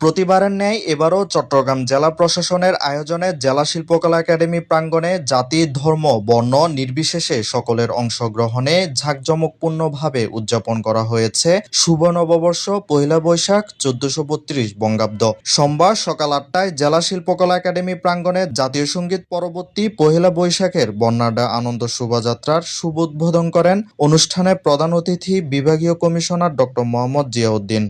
প্রতিবারের ন্যায় এবারও চট্টগ্রাম জেলা প্রশাসনের আয়োজনে জেলা শিল্পকলা একাডেমি প্রাঙ্গণে জাতি, ধর্ম, বর্ণ নির্বিশেষে সকলের অংশগ্রহণে ঝাঁকজমকপূর্ণভাবে উদযাপন করা হয়েছে। শুভ নববর্ষ, পয়লা বৈশাখ, চোদ্দশো বত্রিশ বঙ্গাব্দ। সোমবার সকাল আটটায় জেলা শিল্পকলা একাডেমি প্রাঙ্গণে জাতীয় সংগীত পরবর্তী পহিলা বৈশাখের বর্ণাঢ্য আনন্দ শোভাযাত্রার শুভ উদ্বোধন করেন অনুষ্ঠানে প্রধান অতিথি বিভাগীয় কমিশনার ডক্টর মোহাম্মদ জিয়াউদ্দিন।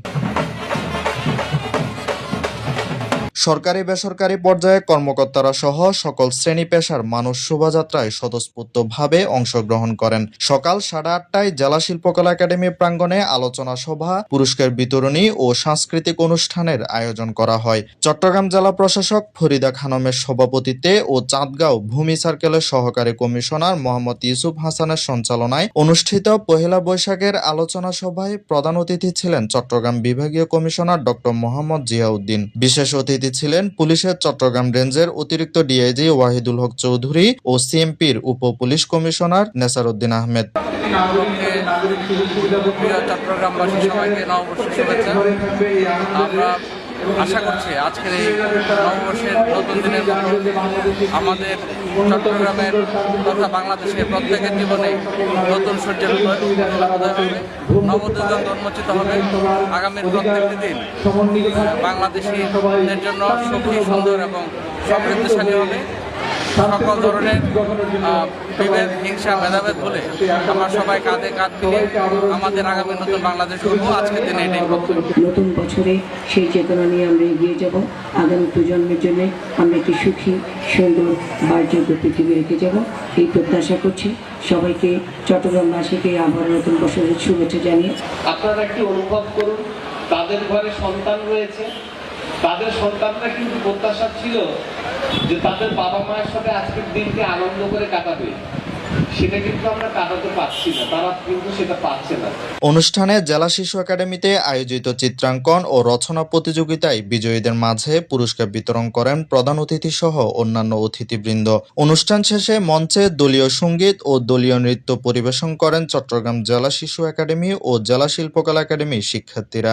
সরকারি বেসরকারি পর্যায়ে কর্মকর্তারা সহ সকল শ্রেণি পেশার মানুষ শোভাযাত্রায় স্বতঃস্ফূর্তভাবে অংশগ্রহণ করেন। সকাল সাড়ে আটটায় জেলা শিল্পকলা একাডেমি প্রাঙ্গণে আলোচনা সভা, পুরস্কার বিতরণী ও সাংস্কৃতিক অনুষ্ঠানের আয়োজন করা হয়। চট্টগ্রাম জেলা প্রশাসক ফরিদা খানমের সভাপতিত্বে ও চাঁদগাঁও ভূমি সার্কেলের সহকারী কমিশনার মোহাম্মদ ইউসুফ হাসানের সঞ্চালনায় অনুষ্ঠিত পহেলা বৈশাখের আলোচনা সভায় প্রধান অতিথি ছিলেন চট্টগ্রাম বিভাগীয় কমিশনার ডক্টর মোহাম্মদ জিয়াউদ্দিন। বিশেষ অতিথি ছিলেন পুলিশের চট্টগ্রাম রেঞ্জের অতিরিক্ত ডিআইজি ওয়াহিদুল হক চৌধুরী ও সিএমপির উপ পুলিশ কমিশনার নেসারউদ্দিন আহমেদ। আশা করছি আজকের এই নববর্ষের নতুন দিনের মতো আমাদের চট্টগ্রামের তথা বাংলাদেশের প্রত্যেকের জীবনে নতুন সূর্যের উদয় হবে, নবদুর্গা উন্মোচিত হবে। আগামীর প্রত্যেকটি দিন বাংলাদেশিদের জন্য সুখী, সুন্দর এবং সমৃদ্ধশালী হবে। সকল ধরনের বিভেদ হিংসা ভেদাভেদ বলে আমরা সবাই কাঁধে কাঁধ মিলিয়ে আমাদের আগামী নতুন বাংলাদেশ করব আজকের দিনে এটাই নতুন বছরে সেই চেতনা নিয়ে আমরা এগিয়ে যাব। আগামী প্রজন্মের জন্য আমরা একটি সুখী সুন্দর বারযোগ্য পৃথিবী রেখে যাব। এই প্রত্যাশা করছি। সবাইকে চট্টগ্রামবাসীকে আবার নতুন বছরের শুভেচ্ছা জানিয়ে। আপনারা একটি অনুভব করুন তাদের ঘরে সন্তান রয়েছে। তাদের সন্তানরা কিন্তু প্রত্যাশা ছিল যে তাদের বাবা মায়ের সাথে আজকের দিনকে আনন্দ করে কাটাবে সেটা কিন্তু আমরা কাটাতে পারছি না। তারা কিন্তু সেটা পাচ্ছে না। অনুষ্ঠানে জেলা শিশু একাডেমিতে আয়োজিত চিত্রাঙ্কন ও রচনা প্রতিযোগিতায় বিজয়ীদের মাঝে পুরস্কার বিতরণ করেন প্রধান অতিথি সহ অন্যান্য অতিথিবৃন্দ। অনুষ্ঠান শেষে মঞ্চে দলীয় সংগীত ও দলীয় নৃত্য পরিবেশন করেন চট্টগ্রাম জেলা শিশু একাডেমি ও জেলা শিল্পকলা একাডেমির শিক্ষার্থীরা।